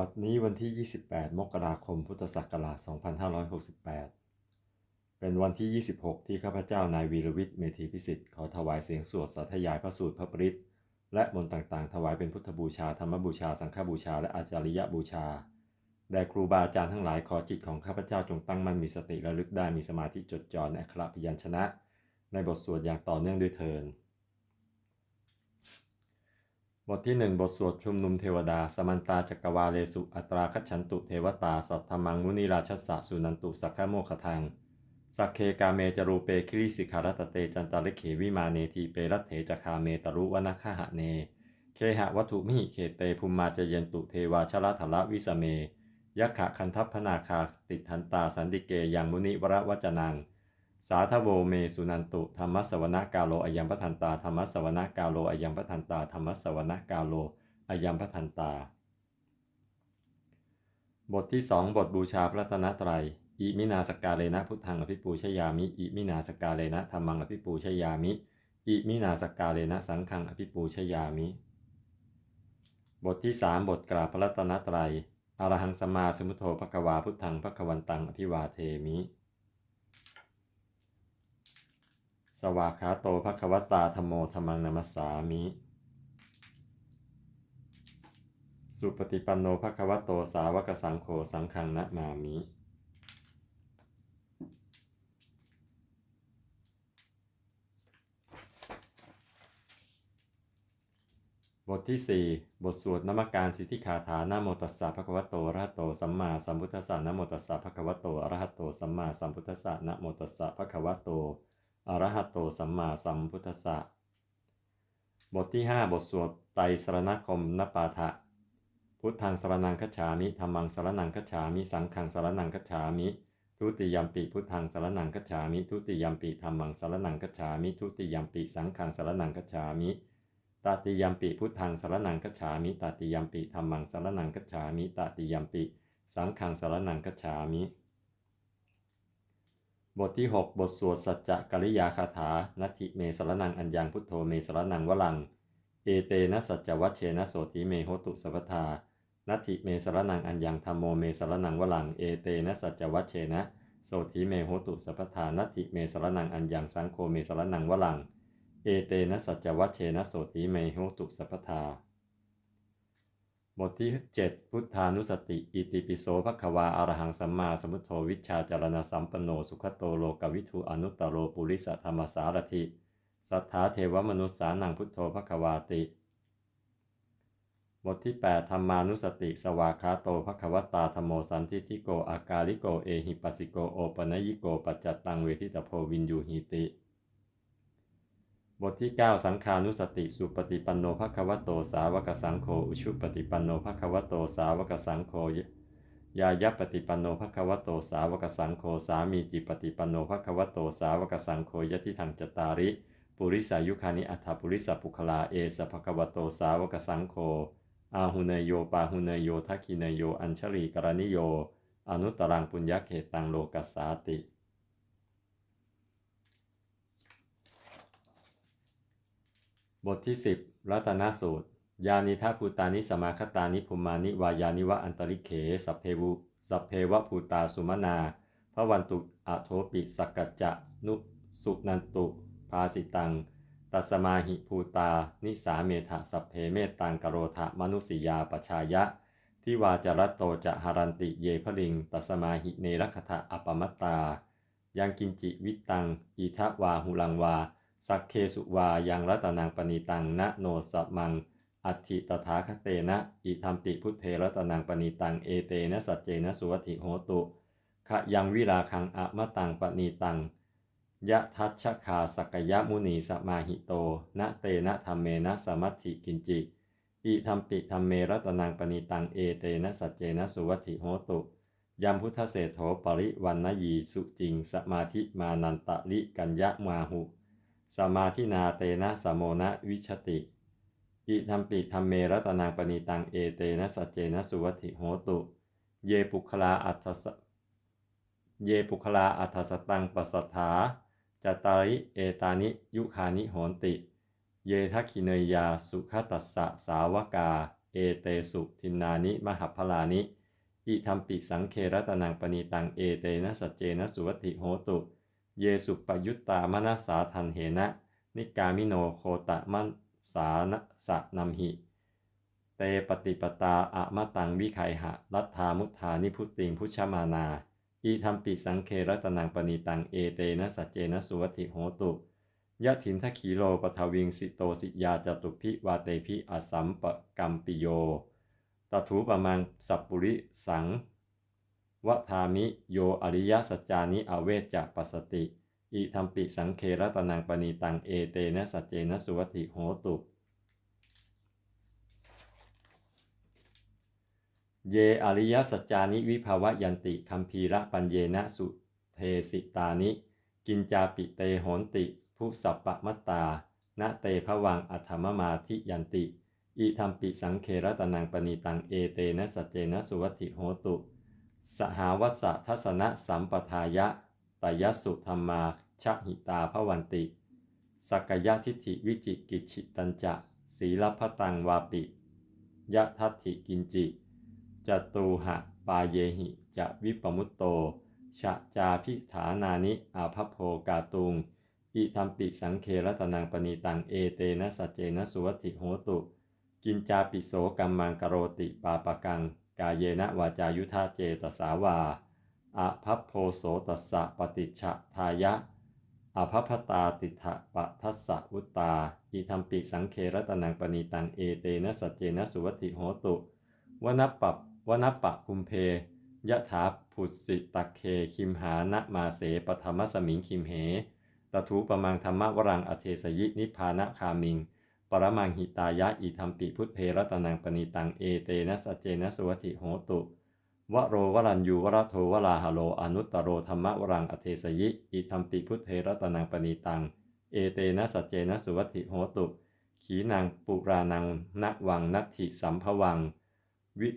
บัดนี้วันที่ 28 มกราคม พุทธศักราช 2568 เป็นวันที่ 26 ที่ข้าพเจ้านายวีรวิทย์ เมธีพิสิทธิ์ขอถวายเสียงสวดสาธยายพระสูตรพระปริตและมนต์ต่างๆ ถวายเป็นพุทธบูชา ธรรมบูชา สังฆบูชา และอาจาริยบูชา แด่ครูบาอาจารย์ทั้งหลายขอจิตของข้าพเจ้าจงตั้งมั่นมีสติระลึกได้มีสมาธิจดจ่อในอักขระพยัญชนะ ในบทสวดอย่างต่อเนื่องด้วยเทิน บทที่หนึ่งบทสวดชุมนุมเทวดา สมันตาจักรวาเลสุ อัตราคัจฉันตุเทวตา สัทธมังมุนิราชสะสุนันตุ สักขโมคทัง สักเคกาเมจรูเปคิริสิขารตเตจันตาริเขวิมาเนทีเปรัตเถจคาเมตรุวนาคหะเน เคหะวัตถุมิเขเตภูมิมาจเยนตุเทวาชละทละวิสเม ยักขะคันทัพพนาคาติทันตาสันติเกยังมุนิวรวจนัง สาธโวเมสุนันตุธรรมสวนกาโลอายัมปทันตาธรรมสวนกาโลอายัมปทันตาธรรมสวนกาโลอายัมปทันตา บทที่สองบทบูชาพระตนตรัยอิมินาสกกาเลนะพุทธังอภิปูชยามิอิมินาสกกาเลนะธรรมังอภิปูชยามิอิมินาสกกาเลนะสังฆังอภิปูชยามิ บทที่สามบทกราบพระรัตนตรัยอรหังสมาสมุทโธภควาพุทธังภควันตังอภิวาเทมิ สวากขาโตภควตาธรมโมธรรมังนัมสสามิ สุปฏิปันโนภควโตสาวกสังโฆสังฆังนะมามิบทที่ 4 บทสวดนมักการสิทธิคาถานะโมตัสสะภะคะวะโตอะระหะโตสัมมาสัมพุทธัสสะนะโมตัสสะภะคะวะโตอะระหะโตสัมมาสัมพุทธัสสะนะโมตัสสะภะคะวะโต อระหะโตสัมมาสัมพุทธัสสะ บทที่ 5 บทสวดไตรสรณคมนปาทะ พุทธังสรนังคัจฉามิธรรมังสรนังคัจฉามิ สังฆังสรนังคัจฉามิ ทุติยมปิพุทธังสรนังคัจฉามิ ทุติยมปิธรรมังสรนังคัจฉามิ ทุติยมปิสังฆังสรนังคัจฉามิตติยมปิพุทธังสรนังคัจฉามิตติยมปิธรรมังสรนังคัจฉามิตติยมปิ สังฆังสรนังคัจฉามิ บทที่ 6 บทสวดสัจจะกริยาคาถา นัตถิเมสรนังอัญญังพุทโธเมสรนังวลัง เอเตนะสัจจวัชเชนะโสติเมโหตุสัพพทา นัตถิเมสรนังอัญญังธรรมโมเมสรนังวลัง เอเตนะสัจจวัชเชนะโสติเมโหตุสัพพทา นัตถิเมสรนังอัญญังสังโฆเมสรนังวลัง เอเตนะสัจจวัชเชนะโสติเมโหตุสัพพทา บทที่ 7 พุทธานุสติ อิติปิโสภควาอรหังสัมมาสัมพุทโธวิชาจารณสัมปโน สุขโตโลกวิทูอนุตตโรปุริสธรรมสารถิ สัทธาเทวมนุษสานังพุทโธภควาติ บทที่ 8 ธรรมานุสติ สวากขาโตภควตาธรมโมสันทิทิโก อากาลิโก เอหิปัสสิโก โอปนยิโก ปัจจตตังเวทิตโพวินยูหิติ บทที่ 9 สังขานุสติสุปฏิปันโนภควโตสาวกสังโฆอุชุปฏิปันโนภควโตสาวกสังโฆยายปฏิปันโนภควโตสาวกสังโฆสามีจิปฏิปันโนภควโตสาวกสังโฆยติทังจตาริ ปุริสายุคานิอัฏฐปุริสปุคลาเอสภควโตสาวกสังโฆอาหุเนยโยปาหุเนยโยทักขิเนยโยอัญชลีกรณิโย อนุตตรังปุญญเขตังโลกัสสาติ บทที่ 10 รัตนสูตร ยานิทัภูตานิสมาคตานิภูมานิวายานิวะอันตริเขสัพเพวุสัพเพวะภูตาสุมนาพระวันตุอะโทปิสกกัจจะนุสุนันตุภาสิตัง ตัสมาหิภูตา นิสาเมธะสัพเพเมตังกโรธะมนุสิยาปชายะ ที่วาจรัตโตจะหารันติเยพลิง ตัสมาหิเนรคทะอปมัตตา ยังกินจิวิตตัง อิทะวาหุลังวา สักเคสุวายังรัตนังปณีตังนะโนสัมัง อัติตถาคเตนะ อิธรรมปิพุทเทรัตนังปณีตัง เอเตนะสัจเจนะสุวัติโหตุขยังวิราคังอะมะตังปณีตังยะทัชคาสักยะมุนีสมาหิโต นะเตนะธรรมเมนะสมัติกินจิ อิธรรมปิธรรมเมรัตนังปณีตัง เอเตนะสัจเจนะสุวัติโหตุยัมพุทธเศโถปริวันนยีสุจิง สมาธิมานันตะลิกัญญะมาหุ สมาธินาเตนะสมโมนะวิชติ อิธรรมปิธรรมเมรัตนางปณีตังเอเตนะสัจเจนะสุวัติโหตุ เยปุคลาอัตสเยปุคลาอัตสตังปสัทธาจตาริเอตานิยุคานิโหนติ เยทักขิเนยยาสุขตัสสะสาวกา เอเตสุทินนานิมหัพลานิ อิทัมปิสังเครัตนังปณีตังเอเตนะสัจเจนะสุวัติโหตุ เยสุปยุตตามนัสาทันเหนะ นิกามิโนโคตะมันสาสะนัมหิ เตปฏิปตาอะมะตังวิไคหะ รัตธามุทธานิพุติงพุชมานาอีทัมปิสังเครัตนังปณีตังเอเตนะสัจเจนะสุวัติโหตุยะถินทขีโลปทวิงสิโตสิยาจตุพิวาเตพิอสัมปกัมปิโยตถูปะมังสัพปุริสัง วทามิโยอริยสัจจานิอเวจจะปัสสติ อิทัมปิสังเครัตนังปณีตังเอเตนะสัจเจนะสุวัติโหตุ เยอริยสัจจานิวิภาวยันติคัมภีระปัญเยนะสุเทสิตานิ กินจาปิเตโหนติผู้สัพปะมัตตาณเตภวังอัธรรมมาทิยันติ อิทัมปิสังเครตนังปณีตังเอเตนะสัจเจนะสุวัติโหตุ สหาวัสทัสนะสัมปทายะตยสุธรรมาชหิตาภวันติ สักยะทิฏฐิวิจิกิจฉิตัญจะศีลพตังวาปิ ยะทัตถิกินจิจตูหะปาเยหิจะวิปมุตโต ชะจาพิฐานานิอาภโพกาตุง อิทัมปิสังเครตนังปณีตังเอเตนะสัจเจนะสุวัติโหตุ กินจาปิโสกัมมังกโรติปาปะกัง กายเยนะวาจายุทธาเจตสาวาอาภัพโพโสตัสสะปฏิชะทายะอาภัพตาติถะปะทัสสะวุตตา อิทัมปิสังเครตนังปณีตังเอเตนะสัจเจนะสุวัติโหตุวนปัปวนปะคุมเพยะถาผุสิตะเคคิมหานะมาเสปธรรมสมิงคิมเหตถูปมังธรรมวรังอเทสยินิพพานะคามิง ปรมังหิตายะอิธรรมปิพุทเพรัตนังปณิตังเอเตนะสัจเจนะสุวัติโหตุ วโรวรัญยูวรโทวราหโล อนุตตโรธรรมวรังอเทสยิ อิธรรมปิพุทเพรัตนังปณิตัง เอเตนะสัจเจนะสุวัติโหตุ ขีนางปุรานังนวังนัตถิสัมภวัง วิ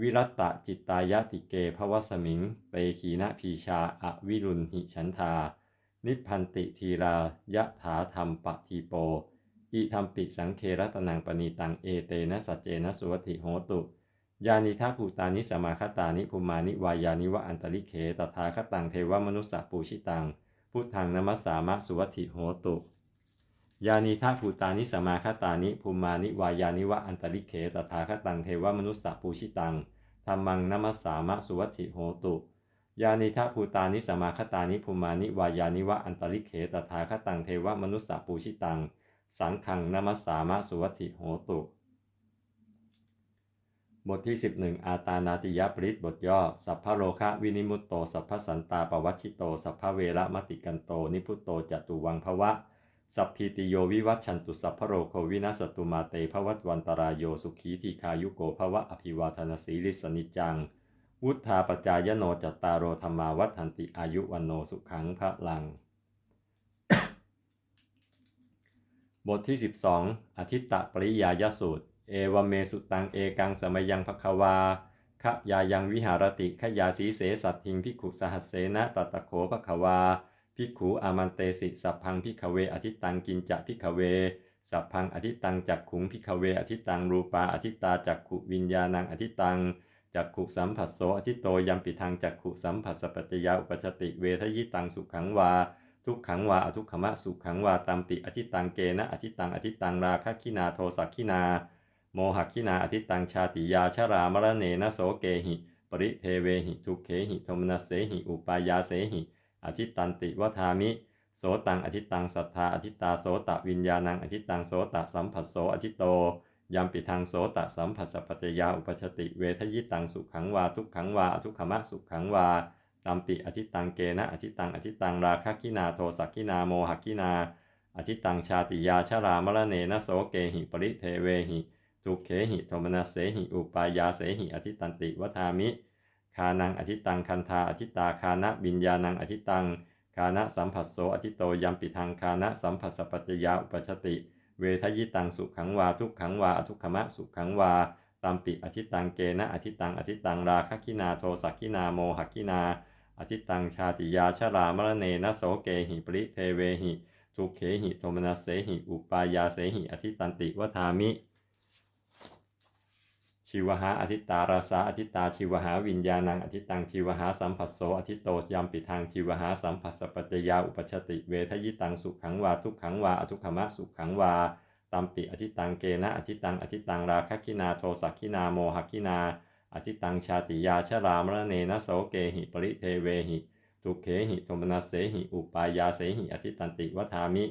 วิรัตตจิตตายะติเกภวสมิง เปขีนะพีชาอวิรุณหิฉันทา นิพันติทีรายะถาธรรมปทีโป อิธรรมปิสังเครตนังปณีตังเอเตนะสัจเจนะสุวัติโหตุ ยานิทัภูตานิสมาคตานิภูมานิวายานิวะอันตริเคตถาคตังเทวมนุสสะปูชิตัง พุทธังนมัสสามะสุวัติโหตุ ยานิทัภูตานิสมาคตานิภูมานิวายานิวะอันตริเคตถาคตังเทวมนุสสะปูชิตังธรรมังนมัสสามะสุวัติโหตุยานิทัภูตานิสมาคตานิภูมานิวายานิวะอันตริเคตถาคตังเทวมนุสสะปูชิตัง สังขังนมัสสามะสุวัติโหตุ บทที่ 11 อาตานาติยปริตบทย่อ สัพพะโลคะวินิมุตโต สัพพะสันตาปวัชิโต สัพพะเวระมติกันโต นิพุตโตจตุวังภวะ สัพพีติโยวิวัชชันตุสัพพะโรโควินัสตุมาเตภวัตวันตรายโยสุขีทีคายุโกภวะอภิวาทนาสีลิสนิจจัง วุฒาปจายโนจัตตารโรธรรมาวัฏันติอายุวันโนสุขังพระลัง บทที่ 12 อธิตตปริยายสูตร เอวเมสุตังเอกังสมยังภควาขะยายังวิหารติขยาสีเสสัตทิงพิขุสหัสเสนะตตะโขภควาพิขุอามันเตสิสัพพังพิกเวอธิตังกินจะพิกเว สัพพังอธิตังจักขุงพิกเวอธิตังรูปาอธิตาจักขุวิญญาณังอธิตังจักขุสัมผัสโสอธิโตยัมปิทางจักขุสัมผัสสปัจจยาอุปจติเวทยิตังสุขังวา ทุกขังวาอทุกขมะสุขังวาตัมปิอธิตังเกนะอธิตังอธิตังราคะคินาโทสักขินา โมหคินาอธิตังชาติยาชรามรเนนะโสเกหิ ปริเทเวหิทุกเขหิโทมนัสเสหิอุปายาเสหิ อธิตันติวทามิโสตังอธิตังสัทธาอธิตาโสตวิญญาณังอธิตังโสตสัมผัสโสอธิโตยัมปิทางโสตสัมผัสสปัจจยาอุปชติเวทยิตังสุขังวาทุกขังวาอทุกขมะสุขังวา ตัมปิอธิตังเกนะอธิตังอธิตังราคะกินาโทสักกินาโมหกินา อธิตังชาติยาชรามรเนนะโสเกหิปริเทเวหิทุเขหิโทมนัสเสหิอุปายาเสหิอธิตันติวทามิคานังอธิตังคันธาอธิตาคานะวิญญาณังอธิตังคานะสัมผัสโสอธิโตยัมปิทางคานะสัมผัสปัจจยาอุปชติ เวทยิตังสุขังวาทุกขังวาอทุกขมะสุขังวาตัมปิอธิตังเกนะอธิตังอธิตังราคกินาโทสักกินาโมหกินา อธิตังชาติยาชรามรเนนะโสเกหิปริเทเวหิทุเขหิโทมนัสเสหิ อุปายาเสหิอธิตันติวทามิชีวหาอธิตาราสาอธิตาชีวหาวิญญาณังอธิตังชีวหาสัมผัสโสอธิโตยามปิทางชีวหาสัมผัสสปัจจยาอุปชติเวทยิตังสุขังวาทุกขังวาอทุกขมะสุขังวาตัมปิอธิตังเกนะอธิตังอธิตังราคะคินาโทสักคินาโมหคินา อธิตังชาติยาชรามรณเนนะโสเกหิปริเทเวหิทุเขหิโทมนัสเสหิอุปายาเสหิอธิตันติวัฏามิ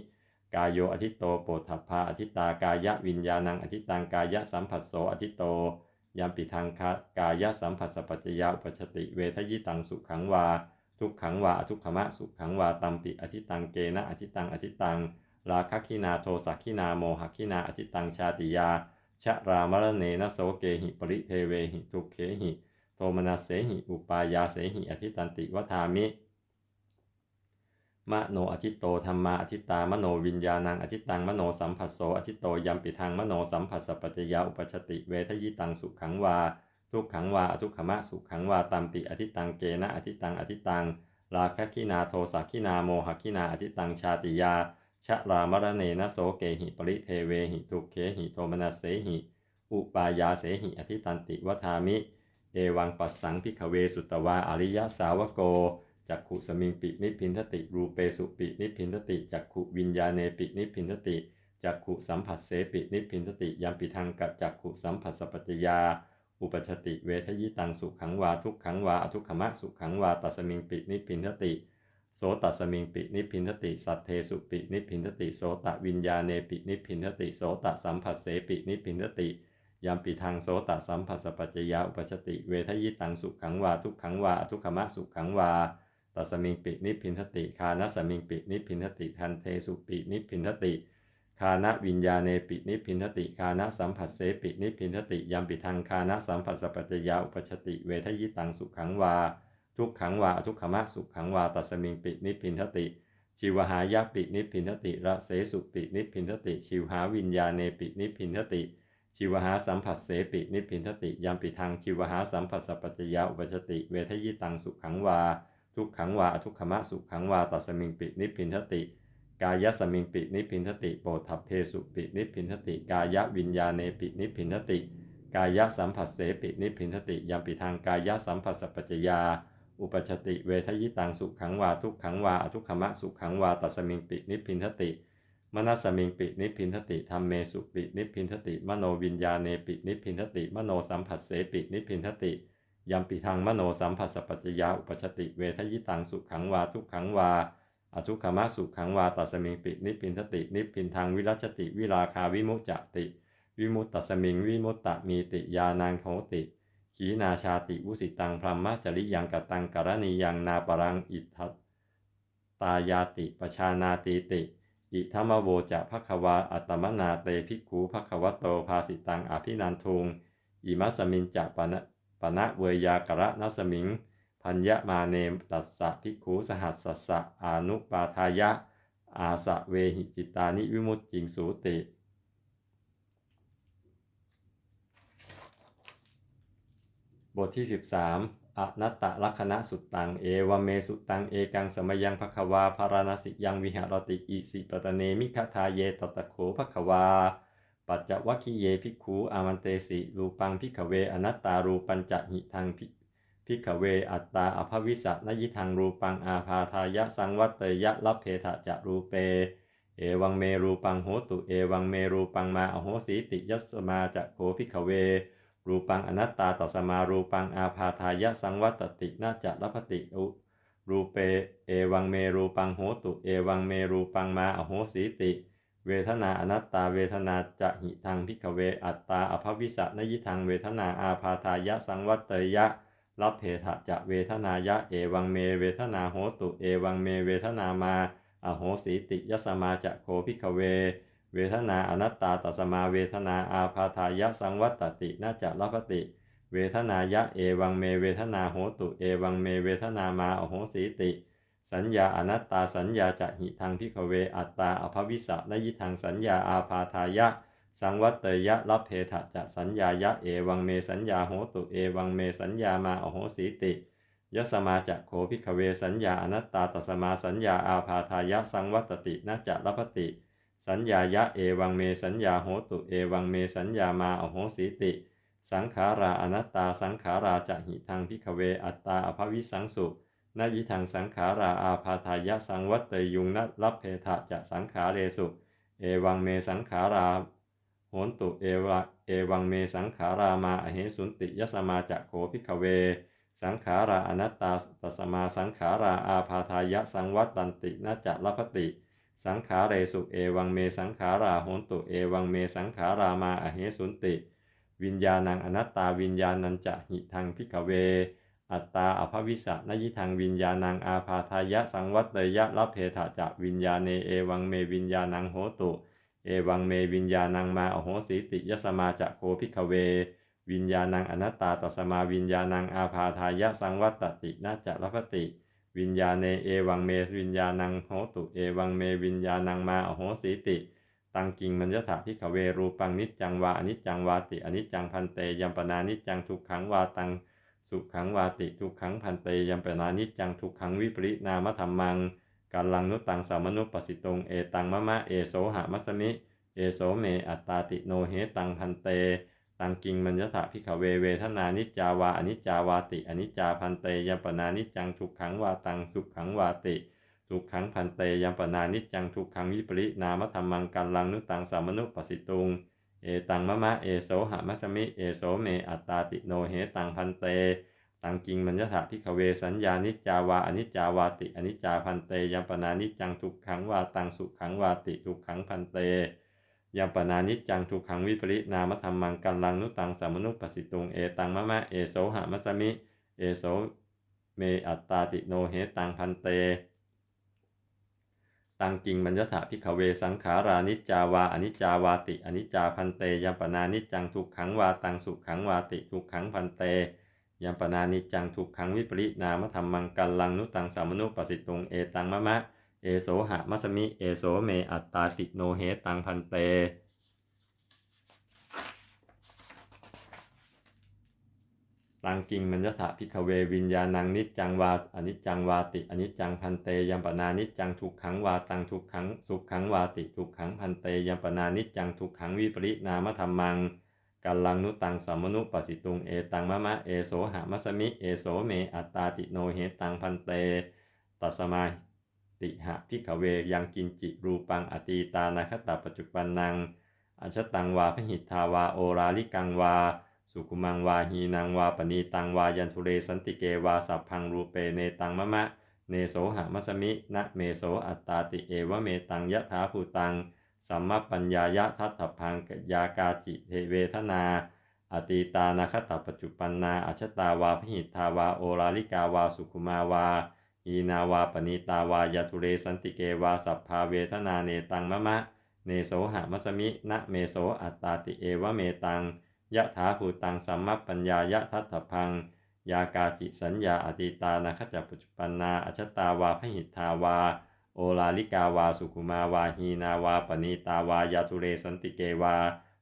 กายโยอธิโตโปถัพพาอธิตากายะวิญญาณังอธิตังกายะสัมผัสโสอธิโตยามปิทางคะกายะสัมผัสสปัจจยาอุปชติเวทยิตังสุขังวา ทุกขังวาอทุกขมะสุขังวาตัมปิอธิตังเกนะอธิตังอธิตังราคะคินาโทสักคินาโมหคินาอธิตังชาติยา ชะรามรณเนนะโสเกหิปริเทเวหิทุเขหิโทมนัสเสหิอุปายาเสหิอธิตันติวัฏามิมโนอธิโตธรรมาอธิตามโนวิญญาณังอธิตังมโนสัมผัสโสอธิโตยัมปิทางมโนสัมผัสสปัจจยาอุปชติเวทยิตังสุขังวา ทุกขังวาอทุกขมะสุขังวาตัมติอธิตังเกนะอธิตังอธิตังราคะคินาโทสักคินาโมหคินาอธิตังชาติยา ชะรามรณเนนะโสเกหิปริเทเวหิทุเขหิโทมนัสเสหิ อุปายาเสหิอธิตันติวัฏามิ เอวังปัสสังพิขเวสุตวาอริยสาวโกจักขุสมิงปินิพพินทติรูเปสุปินิพพินทติจักขุวิญญาเนปินิพพินทติจักขุสัมผัสเสปินิพพินทติยัมปิทังกัจจักขุสัมผัสสปัจจยา อุปชติเวทยิตังสุขังวาทุกขังวาอทุกขมะสุขังวาตัสมิงปินิพินทติ โสตัสมิงปินิพินทติ สัทเทสุปินิพินทติโสตวิญญาเนปินิพินทติโสตสัมผัสเสปินิพินทติยามปีทางโสตสัมผัสสปัจจยาอุปชติ เวทยิตังสุขังวาทุกขังวาทุกขมะสุขังวาตัสมิงปินิพินทติคานะสมิงปินิพินทติทันเทสุปินิพินทติคานะวิญญาเนปินิพินทติคานะสัมผัสเสปินิพินทติยามปีทางคานะสัมผัสสปัจจยาอุปชติ เวทยิตังสุขังวา ทุกขังวาทุกขมะสุขังวาตัสมิงปินิพพินทติ ชิวหายะปินิพพินทติระเสสุปินิพพินทติ ชิวหาวิญญาเนปินิพพินทติชิวหาสัมผัสเสปินิพพินทติยามปิทางชิวหาสัมผัสสปัจจยาอุปชติ เวทยิตังสุขังวา ทุกขังวาอทุกขมะสุขังวาตัสมิงปินิพพินทติ กายสมิงปินิพพินทติโปทัพเพสุปินิพพินทติ กายวิญญาเนปินิพพินทติ กายสัมผัสเสปินิพพินทติยามปิทางกายสัมผัสสปัจจยา อุปชติเวทยิตังสุขังวาทุกขังวาอทุกขมะสุขังวาตัสมิงปินิพินทติ มนัสมิงปินิพินทติธรรมเมสุปินิพินทติ มโนวิญญาเนปินิพินทติ มโนสัมผัสเสปินิพินทติยัมปิทางมโนสัมผัสสปัจจยาอุปชติเวทยิตังสุขังวาทุกขังวาอทุกขมะสุขังวาตัสมิงปินิพินทติ นิพินทางวิรัชติ วิราคาวิมุจจติ วิมุตตสมิงวิมุตตมีติยานังโหติ ขีนาชาติวุสิตังพรหมจริยังกตังกรณียังนาปรังอิทัตตายาติปชานาติติ อิธรรมโวจะภควาอัตมนาเตภิกขุภควโตภาสิตังอภินันทุงอิมัสมินจะปนะปนะเวยากระนัสมิง พัญญมาเนตัสสะภิกขุสหัสสะอนุปาทายะ อาสะเวหิจิตานิวิมุตจิงสูติ บทที่ 13อนัตตลักษณะสุตตัง เอวเมสุตัง เอกังสมยังภควาภารณสิยังวิหารติอิสิปตเนมิคทาเยตตะโขภควา ปัจจวัคคีเยภิกขูอามันเตสิรูปังพิขเว อนัตตารูปัญจหิทังพิพิขเวอัตตาอภวิสะนยิทังรูปังอาพาทายะสังวัตเตยะลัพเพทะจะรูเป เอวังเมรูปังโหตุ เอวังเมรูปังมาอโหสีติยัสมาจะโคพิขเว รูปังอนัตตาตัสมารูปังอาพาทายะสังวัตตินาจะรัพติอุรูเปเอวังเมรูปังโหตุเอวังเมรูปังมาอโหสีติ เวทนาอนัตตาเวทนาจะหิทังพิกเวอัตตาอภวิสะนยิทังเวทนาอาพาทายะสังวัตเตยะรับเพทะจะเวทนายะเอวังเมเวทนาโหตุเอวังเมเวทนามาอโหสีติยสมาจะโคพิกเว เวทนาอนัตตาตัสมาเวทนาอาพาทายะสังวัตตินาจะรัพติ เวทนายะเอวังเมเวทนาโหตุเอวังเมเวทนามาอโหสีติ สัญญาอนัตตาสัญญาจะหิทางพิกเวอัตตาอภวิสะนยิทางสัญญาอาพาทายะ สังวัตเตยะรับเพทะจะสัญญายะเอวังเมสัญญาโหตุเอวังเมสัญญามาอโหสีติยสมาจะโคพิกเวสัญญาอนัตตาตัสมาสัญญาอาพาทายะสังวัตตินาจะรัพติ สัญญายะเอวังเมสัญญาโหตุเอวังเมสัญญามาอโหสีติ สังขาราอนัตตาสังขาราจะหิทังพิกเวอัตตาอภวิสังสุนายิทังสังขาราอาพาทายะสังวัตเตยุงนัรับเพทะจะสังขาเรสุ เอวังเมสังขาราโหนตุเอวะเอวังเมสังขารามาอเหสุนติยสมาจะโขพิกเว สังขาราอนัตตาตัสมาสังขาราอาพาทายะสังวัตตันตินาจะลพติ สังขาเรสุเอวังเมสังขาราโหนตุเอวังเมสังขารามาอเหสุนติ วิญญาณังอนัตตาวิญญาณัญจะหิทังพิกเว อัตตาอภวิสะนยิทังวิญญาณังอาพาทายะสังวัตเตยะละเพทะจะวิญญาเนเอวังเมวิญญาณังโหตุเอวังเมวิญญาณังมาอโหสีติยสมาจะโคพิกเว วิญญาณังอนัตตาตสมาวิญญาณังอาพาทายะสังวัตตินาจะละพติ วิญญาเนเอวังเมวิญญาณังโหตุเอวังเมวิญญาณังมาอโหสีติ ตังกิงมัญญถาพิกเวรูปังนิจจังวาอนิจจังวาติอนิจจังพันเตยัมปนานิจจังทุกขังวาตังสุขังวาติทุกขังพันเตยัมปนานิจจังทุกขังวิปริณามธรรมังกัลลังนุตังสามนุปปสิตงเอตังมะมะเอโสหะมัสมิเอโสเมอัตตาติโนเหตังพันเต ตังกิงมัญญถาพิกเวเวทนานิจาวาอนิจจาวาติอนิจจาพันเตยัมปนานิจังทุกขังวาตังสุขังวาติทุกขังพันเตยัมปนานิจังทุกขังวิปริณามธรรมังกัลลังนุตังสามนุปสิตุงเอตังมะมะเอโสหะมัสมิเอโสเมอัตตาติโนเหตังพันเต ตังกิงมัญญถาพิกเวสัญญานิจาวาอนิจจาวาติอนิจจาพันเตยัมปนานิจังทุกขังวาตังสุขังวาติทุกขังพันเต ยัมปนานิจจังทุกขังวิปริณามธรรมังกัลลังนุตังสามนุปสิตุงเอตังมะมะเอโสหะมัสมิ เอโสเมอัตตาติโนเหตังพันเต ตังกิงมัญญถาพิกเวสังขารานิจจาวาอนิจจาวาติอนิจจาพันเตยัมปนานิจจังทุกขังวาตังสุขังวาติทุกขังพันเตยัมปนานิจจังทุกขังวิปริณามธรรมังกัลลังนุตังสามนุปสิตุงเอตังมะมะ เอโสหะมัสมิ เอโสเมอัตตาติโนเหตังพันเต ตังกิงมัญญถาพิกเววิญญาณังนิจจังวาอนิจจังวาติอนิจจังพันเตยัมปนานิจจังทุกขังวาตังทุกขังสุขขังวาติทุกขังพันเตยัมปนานิจจังทุกขังวิปริณามธรรมังกัลลังนุตังสัมมนุปสิตุงเอตังมะมะเอโสหะมัสมิเอโสเมอัตตาติโนเหตังพันเตตัสมา ติหะพิกเวยังกินจิรูปังอตีตานาคตาปัจจุปันนังอัชตังวาพหิทาวาโอราลิกังวา สุขุมังวาหีนางวาปณีตังวายันทุเรสันติเกวาสัพพังรูเปเนตังมะมะ เนโสหะมัสมินะเมโสอัตตาติเอวะเมตังยะถาภูตังสัมมปัญญายะทัตถพังกยากาจิเทเวทนา อตีตานาคตปัจจุปันนาอัชตาวาพหิทาวาโอราลิกาวาสุขุมาวา หีนาวาปณีตาวายาทุเรสันติเกวาสัพพาเวทนาเนตังมะมะ เนโสหะมัสมิ นะเมโสอัตตาติเอวะเมตังยะถาภูตังสัมมปัญญายะทัตถพัง ยากาจิสัญญาอติตานาคจัปัจจุปันนาอชตาวาพหิทธาวา โอลาลิกาวาสุขุมาวาหีนาวาปณีตาวายาตุเรสันติเกวา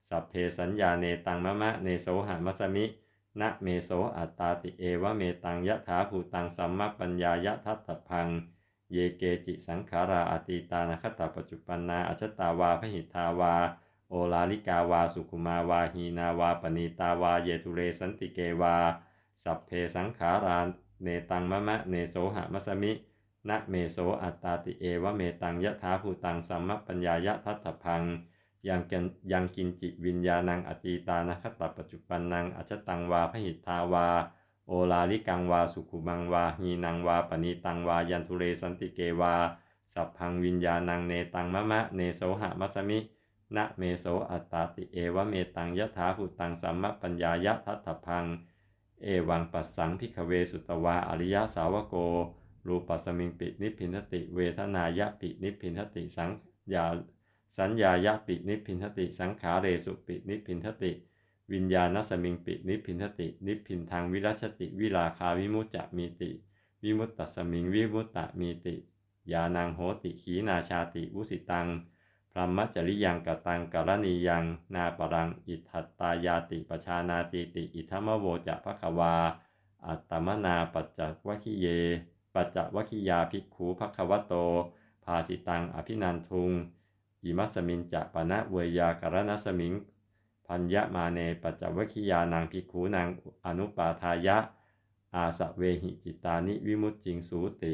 สัพเพสัญญาเนตังมะมะ เนโสหะมัสมิ นะเมโสอัตตาติเอวะเมตังยะถาภูตังสัมมปัญญายะทัตถพัง เยเกจิสังขาราอติตานาคตปัจจุปันนาอชตาวาพหิทาวา โอลาลิกาวาสุขุมาวาหีนาวาปณีตาวาเยตุเรสันติเกวา สัพเพสังขาราเนตังมะมะเนโสหะมัสมินะเมโสอัตตาติเอวะเมตังยะถาภูตังสัมมปัญญายะทัตถพัง ยังกันยังกินจิวิญญาณังอตีตานะคตปัจจุปันนังอจตังวาพหิทาวา โอลาลิกังวาสุขุมังวาหีนังวาปณีตังวายันทุเรสันติเกวา สัพพังวิญญาณังเนตังมะมะเนโสหะมัสมินะเมโสอัตตาติเอวะเมตังยะถาภูตังสัมมปัญญายะทัตถพัง เอวังปัสสังพิกเวสุตวาอริยสาวโก รูปัสมิงปินิพินทติ เวทนายะปินิพพินทติสังยา สัญญายะปินิพินทติ สังขาเรสุปินิพินทติ วิญญาณสมิงปินิพินทติ นิพินทางวิรัชติวิราคาวิมุจจะมีติ วิมุตตสมิงวิมุตตะมีติยานังโหติขีนาชาติวุสิตังพรหมจริยังกตังกรณียัง นาปรัง อิทัตตายาติปชานาติติ อิทัมโวจะภควา อัตตมนาปัจจวคิเย ปัจจวคิยาภิกขูภควโต ภาสิตังอภินันทุง อิมัสมินจะปะนะเวยากรณสมิง พัญญมาเนปัจจวคิยานางพิคูนางอนุปาทายะ อาสะเวหิจิตานิวิมุตจิงสูติ